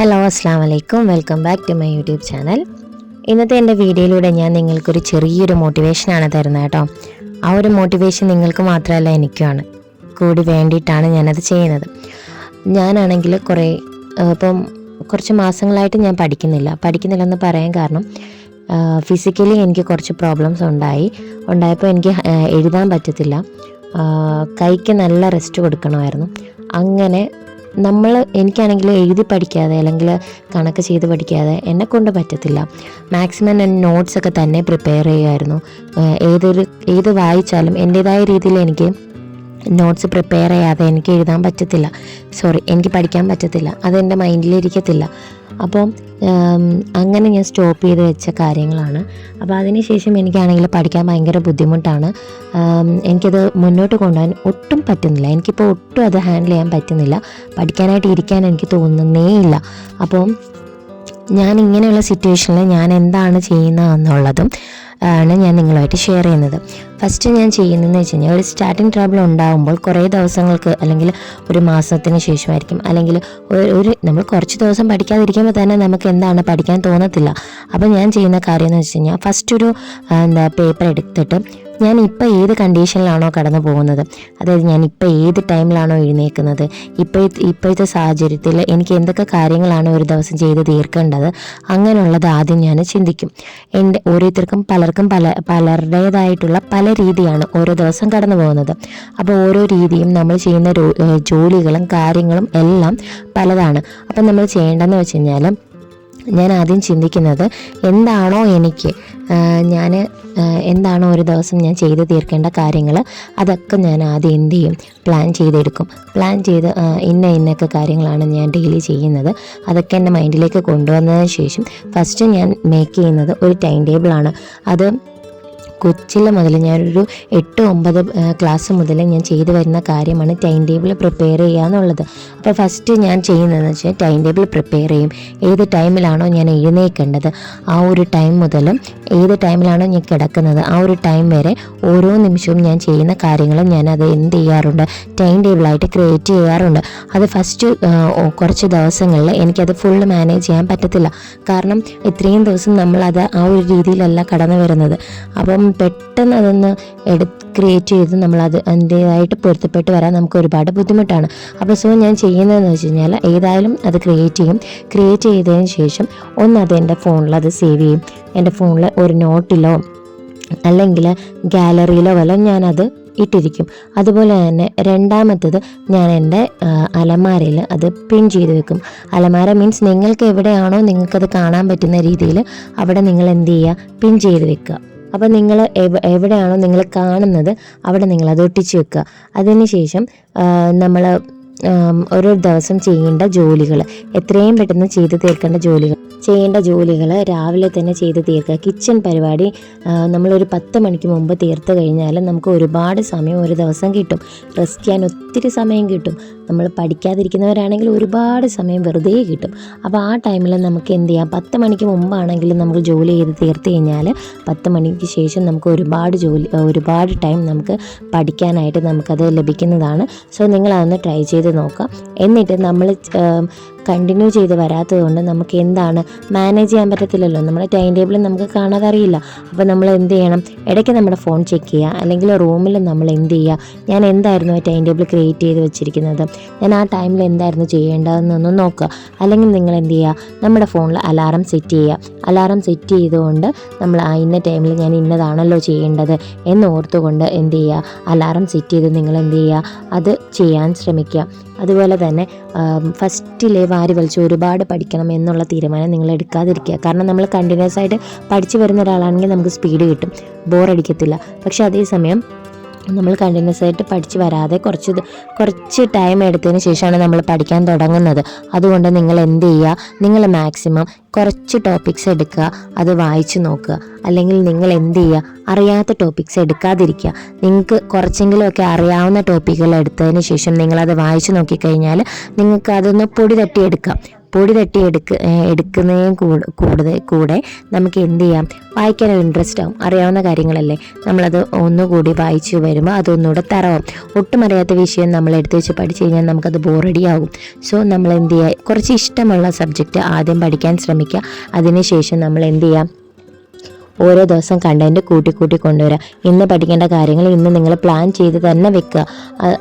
Hello അസ്സാം വലൈക്കും welcome back to my YouTube channel ഇന്നത്തെ എന്റെ വീഡിയോയിലൂടെ ഞാൻ നിങ്ങൾക്കൊരു ചെറിയൊരു മോട്ടിവേഷനാണ് തരുന്നത് കേട്ടോ. ആ ഒരു മോട്ടിവേഷൻ നിങ്ങൾക്ക് മാത്രമല്ല എനിക്കുമാണ്. കൂടി വേണ്ടിയിട്ടാണ് ഞാനത് ചെയ്യുന്നത്. ഞാനാണെങ്കിൽ കുറേ ഇപ്പം കുറച്ച് മാസങ്ങളായിട്ട് ഞാൻ പഠിക്കുന്നില്ല. പഠിക്കുന്നില്ലെന്ന് പറയാൻ കാരണം ഫിസിക്കലി എനിക്ക് കുറച്ച് പ്രോബ്ലംസ് ഉണ്ടായി. ഉണ്ടായപ്പോൾ എനിക്ക് എഴുതാൻ പറ്റത്തില്ല. കൈക്ക് നല്ല റെസ്റ്റ് കൊടുക്കണമായിരുന്നു. അങ്ങനെ നമ്മൾ എനിക്കാണെങ്കിൽ എഴുതി പഠിക്കാതെ അല്ലെങ്കിൽ കണക്ക് ചെയ്ത് പഠിക്കാതെ എന്നെ കൊണ്ട് പറ്റത്തില്ല. മാക്സിമം ഞാൻ നോട്ട്സ് ഒക്കെ തന്നെ പ്രിപ്പയർ ചെയ്യുമായിരുന്നു ഏതൊരു ഏത് വായിച്ചാലും എന്റെതായ രീതിയിൽ എനിക്ക് നോട്ട്സ് പ്രിപ്പയർ ചെയ്യാതെ എനിക്ക് എഴുതാൻ പറ്റത്തില്ല. സോറി എനിക്ക് പഠിക്കാൻ പറ്റത്തില്ല. അതെന്റെ മൈൻഡിലിരിക്കത്തില്ല അപ്പോൾ അങ്ങനെ ഞാൻ സ്റ്റോപ്പ് ചെയ്ത് വെച്ച കാര്യങ്ങളാണ്. അപ്പോൾ അതിനുശേഷം എനിക്കാണെങ്കിൽ പഠിക്കാൻ ഭയങ്കര ബുദ്ധിമുട്ടാണ്. എനിക്കത് മുന്നോട്ട് കൊണ്ടുപോകാൻ ഒട്ടും പറ്റുന്നില്ല. എനിക്കിപ്പോൾ ഒട്ടും അത് ഹാൻഡിൽ ചെയ്യാൻ പറ്റുന്നില്ല. പഠിക്കാനായിട്ട് ഇരിക്കാൻ എനിക്ക് തോന്നുന്നേ ഇല്ല. അപ്പോൾ ഞാൻ ഇങ്ങനെയുള്ള സിറ്റുവേഷനിൽ ഞാൻ എന്താണ് ചെയ്യുന്നതെന്നുള്ളതും ആണ് ഞാൻ നിങ്ങളുമായിട്ട് ഷെയർ ചെയ്യുന്നത്. ഫസ്റ്റ് ഞാൻ ചെയ്യുന്നതെന്ന് വെച്ച് കഴിഞ്ഞാൽ ഒരു സ്റ്റാർട്ടിങ് ട്രബിൾ ഉണ്ടാകുമ്പോൾ കുറേ ദിവസങ്ങൾക്ക് അല്ലെങ്കിൽ ഒരു മാസത്തിന് ശേഷമായിരിക്കും. അല്ലെങ്കിൽ ഒരു- നമ്മൾ കുറച്ച് ദിവസം പഠിക്കാതിരിക്കുമ്പോൾ തന്നെ നമുക്ക് എന്താണ് പഠിക്കാൻ തോന്നത്തില്ല. അപ്പോൾ ഞാൻ ചെയ്യുന്ന കാര്യം എന്ന് വെച്ച് കഴിഞ്ഞാൽ ഫസ്റ്റ് ഒരു എന്താ പേപ്പർ എടുത്തിട്ട് ഞാൻ ഇപ്പോൾ ഏത് കണ്ടീഷനിലാണോ കടന്നു പോകുന്നത്? അതായത് ഞാൻ ഇപ്പോൾ ഏത് ടൈമിലാണോ എഴുന്നേക്കുന്നത് ഇപ്പോഴത്തെ ഇപ്പോഴത്തെ സാഹചര്യത്തിൽ എനിക്ക് എന്തൊക്കെ കാര്യങ്ങളാണ് ഒരു ദിവസം ചെയ്ത് തീർക്കേണ്ടത്? അങ്ങനെയുള്ളത് ആദ്യം ഞാൻ ചിന്തിക്കും. എന്റെ ഓരോരുത്തർക്കും പലർക്കും പല പലരുടേതായിട്ടുള്ള പല രീതിയാണ് ഓരോ ദിവസം കടന്നു പോകുന്നത്. അപ്പോൾ ഓരോ രീതിയും നമ്മൾ ചെയ്യുന്ന ജോലികളും കാര്യങ്ങളും എല്ലാം പലതാണ്. അപ്പം നമ്മൾ ചെയ്യേണ്ടതെന്ന് വെച്ച് കഴിഞ്ഞാൽ ഞാൻ ആദ്യം ചിന്തിക്കുന്നത് എന്താണോ എനിക്ക് ഞാൻ എന്താണോ ഒരു ദിവസം ഞാൻ ചെയ്ത് തീർക്കേണ്ട കാര്യങ്ങൾ അതൊക്കെ ഞാൻ ആദ്യം എന്ത് ചെയ്യും? പ്ലാൻ ചെയ്തെടുക്കും. പ്ലാൻ ചെയ്ത് ഇന്ന ഇന്നൊക്കെ കാര്യങ്ങളാണ് ഞാൻ ഡെയിലി ചെയ്യുന്നത്. അതൊക്കെ എന്റെ മൈൻഡിലേക്ക് കൊണ്ടുവന്നതിന് ശേഷം ഫസ്റ്റ് ഞാൻ മേക്ക് ചെയ്യുന്നത് ഒരു ടൈം ടേബിളാണ് അത് കൊച്ചിലെ മുതൽ ഞാനൊരു എട്ട് ഒമ്പത് ക്ലാസ് മുതൽ ഞാൻ ചെയ്തു വരുന്ന കാര്യമാണ് ടൈം ടേബിൾ പ്രിപ്പയർ ചെയ്യുക എന്നുള്ളത്. അപ്പോൾ ഫസ്റ്റ് ഞാൻ ചെയ്യുന്നതെന്ന് വെച്ചാൽ ടൈം ടേബിൾ പ്രിപ്പയർ ചെയ്യും. ഏത് ടൈമിലാണോ ഞാൻ എഴുന്നേക്കേണ്ടത് ആ ഒരു ടൈം മുതൽ ഏത് ടൈമിലാണോ ഞാൻ കിടക്കുന്നത്. ആ ഒരു ടൈം വരെ ഓരോ നിമിഷവും ഞാൻ ചെയ്യുന്ന കാര്യങ്ങളും ഞാൻ അത് എന്ത് ചെയ്യാറുണ്ട്? ടൈം ടേബിളായിട്ട് ക്രിയേറ്റ് ചെയ്യാറുണ്ട്. അത് ഫസ്റ്റ് കുറച്ച് ദിവസങ്ങളിൽ എനിക്കത് ഫുൾ മാനേജ് ചെയ്യാൻ പറ്റത്തില്ല. കാരണം ഇത്രയും ദിവസം നമ്മളത് ആ ഒരു രീതിയിലല്ല കടന്നു വരുന്നത്. അപ്പം പെട്ടെന്ന് അതൊന്ന് എടു ക്രിയേറ്റ് ചെയ്ത് നമ്മളത് അതിന്റേതായിട്ട് പൊരുത്തപ്പെട്ട് വരാൻ നമുക്ക് ഒരുപാട് ബുദ്ധിമുട്ടാണ്. അപ്പോൾ സോ ഞാൻ ചെയ്യുന്നതെന്ന് വെച്ച് കഴിഞ്ഞാൽ ഏതായാലും അത് ക്രിയേറ്റ് ചെയ്യും. ക്രിയേറ്റ് ചെയ്തതിന് ശേഷം ഒന്ന് അത് എന്റെ ഫോണിൽ അത് സേവ് ചെയ്യും. എന്റെ ഫോണിൽ ഒരു നോട്ടിലോ അല്ലെങ്കിൽ ഗാലറിയിലോ വല്ല ഞാനത് ഇട്ടിരിക്കും. അതുപോലെ തന്നെ രണ്ടാമത്തത് ഞാൻ എന്റെ അലമാരയിൽ അത് പിൻ ചെയ്ത് വെക്കും. അലമാര മീൻസ് നിങ്ങൾക്ക് എവിടെയാണോ നിങ്ങൾക്കത് കാണാൻ പറ്റുന്ന രീതിയിൽ അവിടെ നിങ്ങൾ എന്ത് ചെയ്യുക? പിൻ ചെയ്ത് വെക്കുക. അപ്പോൾ നിങ്ങൾ എവിടെയാണോ നിങ്ങൾ കാണുന്നത് അവിടെ നിങ്ങൾ അത് ഒട്ടിച്ചു വെക്കുക. അതിനുശേഷം നമ്മൾ ഓരോ ദിവസം ചെയ്യേണ്ട ജോലികൾ എത്രയും പെട്ടെന്ന് ചെയ്തു തീർക്കേണ്ട ജോലികൾ ചെയ്യേണ്ട ജോലികൾ രാവിലെ തന്നെ ചെയ്ത് തീർക്കുക. കിച്ചൺ പരിപാടി നമ്മളൊരു പത്ത് മണിക്ക് മുമ്പ് തീർത്ത് കഴിഞ്ഞാൽ നമുക്ക് ഒരുപാട് സമയം ഒരു ദിവസം കിട്ടും. റെസ്റ്റ് ചെയ്യാൻ ഒത്തിരി സമയം കിട്ടും. നമ്മൾ പഠിക്കാതിരിക്കുന്നവരാണെങ്കിൽ ഒരുപാട് സമയം വെറുതെ കിട്ടും. അപ്പോൾ ആ ടൈമിൽ നമുക്ക് എന്ത് ചെയ്യാം? പത്ത് മണിക്ക് മുമ്പാണെങ്കിലും നമുക്ക് ജോലി ചെയ്ത് തീർത്ത് കഴിഞ്ഞാൽ പത്ത് മണിക്ക് ശേഷം നമുക്ക് ഒരുപാട് ജോലി ഒരുപാട് ടൈം നമുക്ക് പഠിക്കാനായിട്ട് നമുക്കത് ലഭിക്കുന്നതാണ്. സോ നിങ്ങളതൊന്ന് ട്രൈ ചെയ്ത് നോക്കാം എന്നിട്ട് നമ്മൾ കണ്ടിന്യൂ ചെയ്ത് വരാത്തത് കൊണ്ട് നമുക്ക് എന്താണ് മാനേജ് ചെയ്യാൻ പറ്റത്തില്ലല്ലോ. നമ്മുടെ ടൈം ടേബിൾ നമുക്ക് കാണാതെ അറിയില്ല. അപ്പോൾ നമ്മൾ എന്ത് ചെയ്യണം? ഇടയ്ക്ക് നമ്മുടെ ഫോൺ ചെക്ക് ചെയ്യുക. അല്ലെങ്കിൽ റൂമിൽ നമ്മൾ എന്ത് ചെയ്യുക? ഞാൻ എന്തായിരുന്നു ആ ടൈം ടേബിൾ ക്രിയേറ്റ് ചെയ്ത് വെച്ചിരിക്കുന്നത്? ഞാൻ ആ ടൈമിൽ എന്തായിരുന്നു ചെയ്യേണ്ടതെന്നൊന്ന് നോക്കുക. അല്ലെങ്കിൽ നിങ്ങൾ എന്ത് ചെയ്യുക? നമ്മുടെ ഫോണിൽ അലാറം സെറ്റ് ചെയ്യുക. അലാറം സെറ്റ് ചെയ്തുകൊണ്ട് നമ്മൾ ആ ഇന്ന ടൈമിൽ ഞാൻ ഇന്നതാണല്ലോ ചെയ്യേണ്ടത് എന്ന് ഓർത്തുകൊണ്ട് എന്ത് ചെയ്യുക? അലാറം സെറ്റ് ചെയ്ത് നിങ്ങൾ എന്ത് ചെയ്യുക? അത് ചെയ്യാൻ ശ്രമിക്കുക. അതുപോലെ തന്നെ ഫസ്റ്റിലെ വാരി വലിച്ച് ഒരുപാട് പഠിക്കണം എന്നുള്ള തീരുമാനം നിങ്ങൾ എടുക്കാതിരിക്കുക. കാരണം നമ്മൾ കണ്ടിന്യൂസ് ആയിട്ട് പഠിച്ചു വരുന്ന ഒരാളാണെങ്കിൽ നമുക്ക് സ്പീഡ് കിട്ടും. ബോറടിക്കത്തില്ല പക്ഷെ അതേസമയം നമ്മൾ കണ്ടിന്യൂസ് ആയിട്ട് പഠിച്ച് വരാതെ കുറച്ച് കുറച്ച് ടൈം എടുത്തതിന് ശേഷമാണ് നമ്മൾ പഠിക്കാൻ തുടങ്ങുന്നത്. അതുകൊണ്ട് നിങ്ങൾ എന്ത് ചെയ്യുക? നിങ്ങൾ മാക്സിമം കുറച്ച് ടോപ്പിക്സ് എടുക്കുക അത് വായിച്ചു നോക്കുക. അല്ലെങ്കിൽ നിങ്ങൾ എന്ത് ചെയ്യുക? അറിയാത്ത ടോപ്പിക്സ് എടുക്കാതിരിക്കുക. നിങ്ങൾക്ക് കുറച്ചെങ്കിലുമൊക്കെ അറിയാവുന്ന ടോപ്പിക്കുകൾ എടുത്തതിന് ശേഷം നിങ്ങളത് വായിച്ചു നോക്കിക്കഴിഞ്ഞാൽ നിങ്ങൾക്ക് അതൊന്ന് പൊടി തട്ടിയെടുക്കാം പൊടി തട്ടി എടുക്ക എടുക്കുന്നതിനും എടുക്കുന്നതും കൂടെ കൂടുതൽ കൂടെ നമുക്ക് എന്ത് ചെയ്യാം? വായിക്കാൻ ഒരു ഇൻട്രസ്റ്റ് ആവും. അറിയാവുന്ന കാര്യങ്ങളല്ലേ? നമ്മളത് ഒന്നുകൂടി വായിച്ചു വരുമ്പോൾ അതൊന്നുകൂടെ തറവും ഒട്ടും അറിയാത്ത വിഷയം നമ്മൾ എടുത്തു വെച്ച് പഠിച്ചു കഴിഞ്ഞാൽ നമുക്കത് ബോറടിയാകും സോ നമ്മൾ എന്ത് ചെയ്യുക? കുറച്ച് ഇഷ്ടമുള്ള സബ്ജക്റ്റ് ആദ്യം പഠിക്കാൻ ശ്രമിക്കുക. അതിനുശേഷം നമ്മൾ എന്ത് ചെയ്യാം? ഓരോ ദിവസം കണ്ടന്റ് കൂട്ടി കൂട്ടി കൊണ്ടുവരിക ഇന്ന് പഠിക്കേണ്ട കാര്യങ്ങൾ ഇന്ന് നിങ്ങൾ പ്ലാൻ ചെയ്ത് തന്നെ വെക്കുക.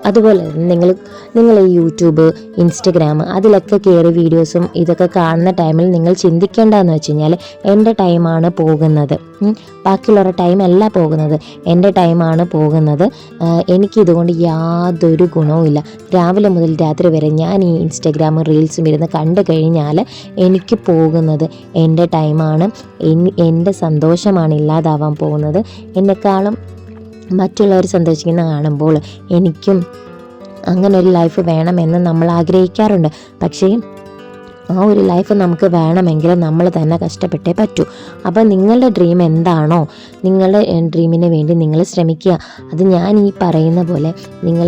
അതുപോലെ നിങ്ങൾ നിങ്ങൾ യൂട്യൂബ് ഇൻസ്റ്റഗ്രാം അതിലൊക്കെ കയറി വീഡിയോസും ഇതൊക്കെ കാണുന്ന ടൈമിൽ നിങ്ങൾ ചിന്തിക്കേണ്ടതെന്ന് വെച്ച് കഴിഞ്ഞാൽ എന്റെ ടൈമാണ് പോകുന്നത്. ബാക്കിയുള്ളവരുടെ ടൈം അല്ല പോകുന്നത്. എന്റെ ടൈമാണ് പോകുന്നത്. എനിക്കിതുകൊണ്ട് യാതൊരു ഗുണവുമില്ല രാവിലെ മുതൽ രാത്രി വരെ ഞാൻ ഈ ഇൻസ്റ്റഗ്രാമും റീൽസും ഇരുന്ന് കണ്ടു കഴിഞ്ഞാൽ എനിക്ക് പോകുന്നത് എന്റെ ടൈമാണ് എന്റെ എന്റെ സന്തോഷമാണ് ഇല്ലാതാവാൻ പോകുന്നത്. എന്നെക്കാളും മറ്റുള്ളവർ സന്തോഷിക്കുന്ന കാണുമ്പോൾ എനിക്കും അങ്ങനെ ഒരു ലൈഫ് വേണമെന്ന് നമ്മൾ ആഗ്രഹിക്കാറുണ്ട്. പക്ഷേ ആ ഒരു ലൈഫ് നമുക്ക് വേണമെങ്കിൽ നമ്മൾ തന്നെ കഷ്ടപ്പെട്ടേ പറ്റൂ. അപ്പോൾ നിങ്ങളുടെ ഡ്രീം എന്താണോ നിങ്ങളുടെ ഡ്രീമിന് വേണ്ടി നിങ്ങൾ ശ്രമിക്കുക. അത് ഞാൻ ഈ പറയുന്ന പോലെ നിങ്ങൾ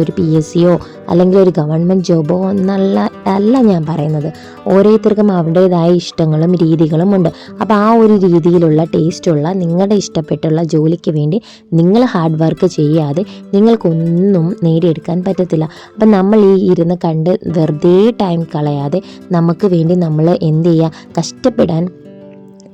ഒരു പി എസ് സിയോ അല്ലെങ്കിൽ ഒരു ഗവൺമെന്റ് ജോബോ എന്നല്ല അല്ല ഞാൻ പറയുന്നത്. ഓരോരുത്തർക്കും അവരുടേതായ ഇഷ്ടങ്ങളും രീതികളും ഉണ്ട്. അപ്പോൾ ആ ഒരു രീതിയിലുള്ള ടേസ്റ്റുള്ള നിങ്ങളുടെ ഇഷ്ടപ്പെട്ടുള്ള ജോലിക്ക് വേണ്ടി നിങ്ങൾ ഹാർഡ് വർക്ക് ചെയ്യാതെ നിങ്ങൾക്കൊന്നും നേടിയെടുക്കാൻ പറ്റത്തില്ല. അപ്പം നമ്മൾ ഈ ഇരുന്ന് കണ്ട് വെറുതെ ടൈം കളയാതെ നമുക്ക് വേണ്ടി നമ്മൾ എന്ത് ചെയ്യുക? കഷ്ടപ്പെടാൻ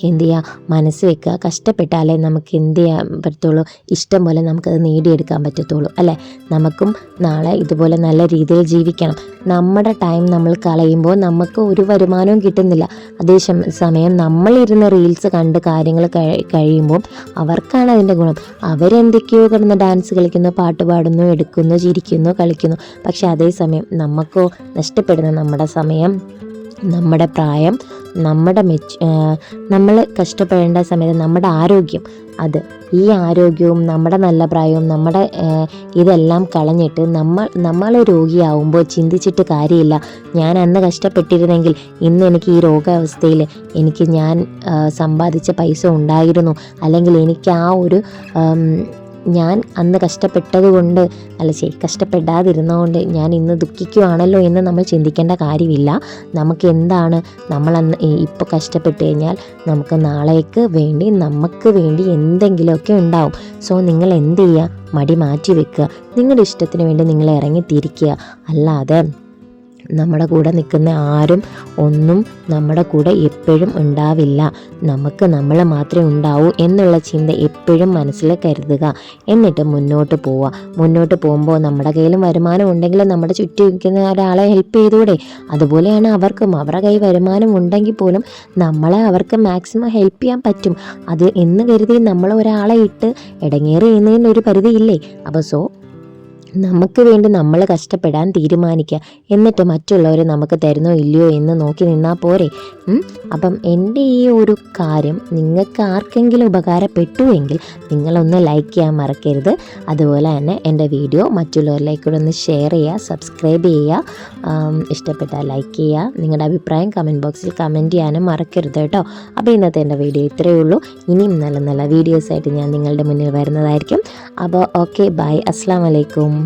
എന്ത് ചെയ്യുക മനസ്സ് വെക്കുക. കഷ്ടപ്പെട്ടാലേ നമുക്ക് എന്ത് ചെയ്യാൻ പറ്റത്തുള്ളൂ. ഇഷ്ടം പോലെ നമുക്കത് നേടിയെടുക്കാൻ പറ്റത്തുള്ളൂ അല്ലേ? നമുക്കും നാളെ ഇതുപോലെ നല്ല രീതിയിൽ ജീവിക്കണം. നമ്മുടെ ടൈം നമ്മൾ കളയുമ്പോൾ നമുക്ക് ഒരു വരുമാനവും കിട്ടുന്നില്ല. അതേ സമയം നമ്മളിരുന്ന് റീൽസ് കണ്ട് കാര്യങ്ങൾ കഴിയുമ്പോൾ അവർക്കാണ് അതിന്റെ ഗുണം. അവരെന്തൊക്കെയോ കിടന്ന് ഡാൻസ് കളിക്കുന്നു പാട്ട് പാടുന്നു എടുക്കുന്നു ചിരിക്കുന്നു കളിക്കുന്നു. പക്ഷെ അതേസമയം നമുക്കോ നഷ്ടപ്പെടുന്ന നമ്മുടെ സമയം നമ്മുടെ പ്രായം നമ്മുടെ മെച്ച് നമ്മൾ കഷ്ടപ്പെടേണ്ട സമയത്ത് നമ്മുടെ ആരോഗ്യം അത് ഈ ആരോഗ്യവും നമ്മുടെ നല്ല പ്രായവും നമ്മുടെ ഇതെല്ലാം കളഞ്ഞിട്ട് നമ്മൾ നമ്മൾ രോഗിയാവുമ്പോൾ ചിന്തിച്ചിട്ട് കാര്യമില്ല. ഞാൻ അന്ന് കഷ്ടപ്പെട്ടിരുന്നെങ്കിൽ ഇന്ന് എനിക്ക് ഈ രോഗാവസ്ഥയിൽ എനിക്ക് ഞാൻ സമ്പാദിച്ച പൈസ ഉണ്ടായിരുന്നു. അല്ലെങ്കിൽ എനിക്ക് ആ ഒരു ഞാൻ അന്ന് കഷ്ടപ്പെട്ടതുകൊണ്ട് അല്ല ശരി കഷ്ടപ്പെടാതിരുന്നതുകൊണ്ട് ഞാൻ ഇന്ന് ദുഃഖിക്കുവാണല്ലോ എന്ന് നമ്മൾ ചിന്തിക്കേണ്ട കാര്യമില്ല. നമുക്ക് എന്താണ് നമ്മൾ അന്ന് ഇപ്പോൾ കഷ്ടപ്പെട്ട് കഴിഞ്ഞാൽ നമുക്ക് നാളേക്ക് വേണ്ടി നമുക്ക് വേണ്ടി എന്തെങ്കിലുമൊക്കെ ഉണ്ടാവും. സോ നിങ്ങൾ എന്ത് ചെയ്യുക? മടി മാറ്റി വെക്കുക. നിങ്ങളുടെ ഇഷ്ടത്തിന് വേണ്ടി നിങ്ങൾ ഇറങ്ങി തിരിക്കുക അല്ലാതെ നമ്മുടെ കൂടെ നിൽക്കുന്ന ആരും ഒന്നും നമ്മുടെ കൂടെ എപ്പോഴും ഉണ്ടാവില്ല. നമുക്ക് നമ്മൾ മാത്രമേ ഉണ്ടാവൂ എന്നുള്ള ചിന്ത എപ്പോഴും മനസ്സിൽ കരുതുക. എന്നിട്ട് മുന്നോട്ട് പോവുക. മുന്നോട്ട് പോകുമ്പോൾ നമ്മുടെ കയ്യിലും വരുമാനം ഉണ്ടെങ്കിൽ നമ്മുടെ ചുറ്റും നിൽക്കുന്ന ഒരാളെ ഹെൽപ്പ് ചെയ്തൂടെ അതുപോലെയാണ് അവർക്കും. അവരുടെ കയ്യിൽ വരുമാനം ഉണ്ടെങ്കിൽ പോലും നമ്മളെ അവർക്ക് മാക്സിമം ഹെൽപ്പ് ചെയ്യാൻ പറ്റും. അത് എന്ന് കരുതി നമ്മൾ ഒരാളെ ഇട്ട് ഇടങ്ങേറി ചെയ്യുന്നതിന് ഒരു പരിധിയില്ലേ? അപ്പോൾ സോ നമുക്ക് വേണ്ടി നമ്മൾ കഷ്ടപ്പെടാൻ തീരുമാനിക്കുക എന്നിട്ട് മറ്റുള്ളവർ നമുക്ക് തരുന്നോ ഇല്ലയോ എന്ന് നോക്കി നിന്നാൽ പോരെ. അപ്പം എന്റെ ഈ ഒരു കാര്യം നിങ്ങൾക്ക് ആർക്കെങ്കിലും ഉപകാരപ്പെട്ടുവെങ്കിൽ നിങ്ങളൊന്ന് ലൈക്ക് ചെയ്യാൻ മറക്കരുത്. അതുപോലെ തന്നെ എന്റെ വീഡിയോ മറ്റുള്ളവരിലേക്ക് മറ്റുള്ളവരിലേക്കൂടെ ഒന്ന് ഷെയർ ചെയ്യുക സബ്സ്ക്രൈബ് ചെയ്യുക. ഇഷ്ടപ്പെട്ടാൽ ലൈക്ക് ചെയ്യുക. നിങ്ങളുടെ അഭിപ്രായം കമന്റ് ബോക്സിൽ കമന്റ് ചെയ്യാനും മറക്കരുത് കേട്ടോ. അപ്പോൾ ഇന്നത്തെ എന്റെ വീഡിയോ ഇത്രയേ ഉള്ളൂ. ഇനിയും നല്ല നല്ല വീഡിയോസായിട്ട് ഞാൻ നിങ്ങളുടെ മുന്നിൽ വരുന്നതായിരിക്കും. അപ്പോൾ ഓക്കെ ബൈ അസ്സാം വലൈക്കും